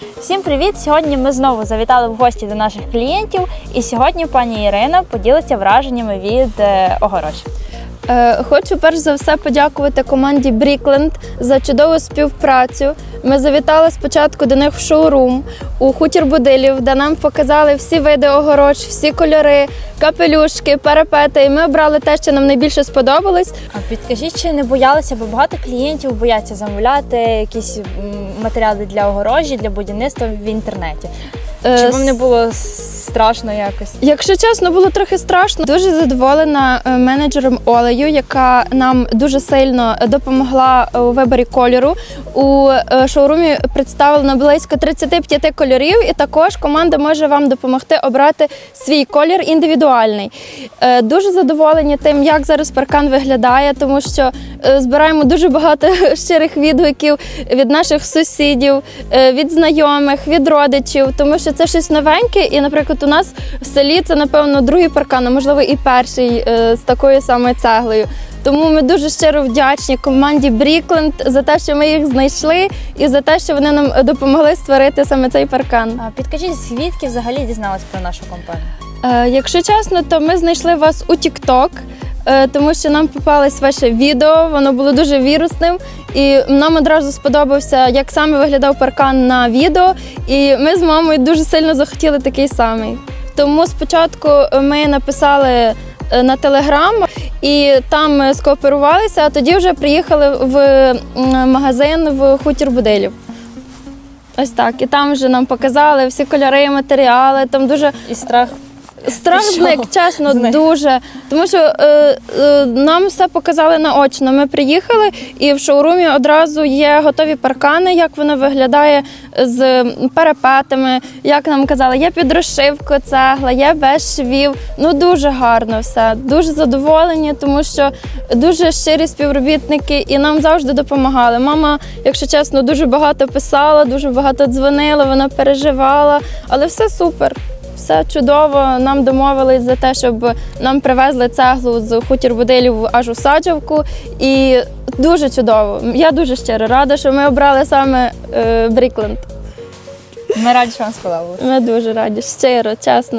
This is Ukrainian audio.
Всім привіт! Сьогодні ми знову завітали в гості до наших клієнтів, і сьогодні пані Ірина поділиться враженнями від е, огорож. Е, Хочу перш за все подякувати команді Брікленд за чудову співпрацю. Ми завітали спочатку до них в шоурум у хутір Будилів, де нам показали всі види огорож, всі кольори, капелюшки, парапети. І ми обрали те, що нам найбільше сподобалось. А підкажіть, чи не боялися, бо багато клієнтів бояться замовляти якісь матеріали для огорожі, для будівництва в інтернеті. Е, Чи вам не було страшно якось? Якщо чесно, було трохи страшно. Дуже задоволена е, менеджером Олею, яка нам дуже сильно допомогла у виборі кольору. У е, шоурумі представлено близько 35 кольорів, і також команда може вам допомогти обрати свій колір індивідуальний. Е, Дуже задоволені тим, як зараз паркан виглядає, тому що збираємо дуже багато щирих відгуків від наших сусідів, е, від знайомих, від родичів, тому що це щось новеньке. І, наприклад, у нас в селі це, напевно, другий паркан, а можливо, і перший е, з такою самою цеглою. Тому ми дуже щиро вдячні команді Брікленд за те, що ми їх знайшли, і за те, що вони нам допомогли створити саме цей паркан. А підкажіть, звідки взагалі дізнались про нашу компанію? Е, якщо чесно, то ми знайшли вас у TikTok, е, тому що нам попалось ваше відео, воно було дуже вірусним, і нам одразу сподобався, як саме виглядав паркан на відео. І ми з мамою дуже сильно захотіли такий самий. Тому спочатку ми написали е, на телеграм і там е, скооперувалися, а тоді вже приїхали в магазин в хутір Будилів. Ось так. І там вже нам показали всі кольори, матеріали. Там дуже І страх Пішов чесно, дуже. Тому що е, е, нам все показали наочно. Ми приїхали, і в шоурумі одразу є готові паркани, як воно виглядає з парапетами. Як нам казали, є під розшивку цегла, є без швів. Ну дуже гарно все. Дуже задоволені, тому що дуже щирі співробітники і нам завжди допомагали. Мама, якщо чесно, дуже багато писала, дуже багато дзвонила, вона переживала, але все супер. Все чудово. Нам домовились за те, щоб нам привезли цеглу з хутір Будилів аж у Саджавку. І дуже чудово. Я дуже щиро рада, що ми обрали саме е, Брікленд. ми раді, що вам сподобалося. Ми дуже раді, щиро, чесно.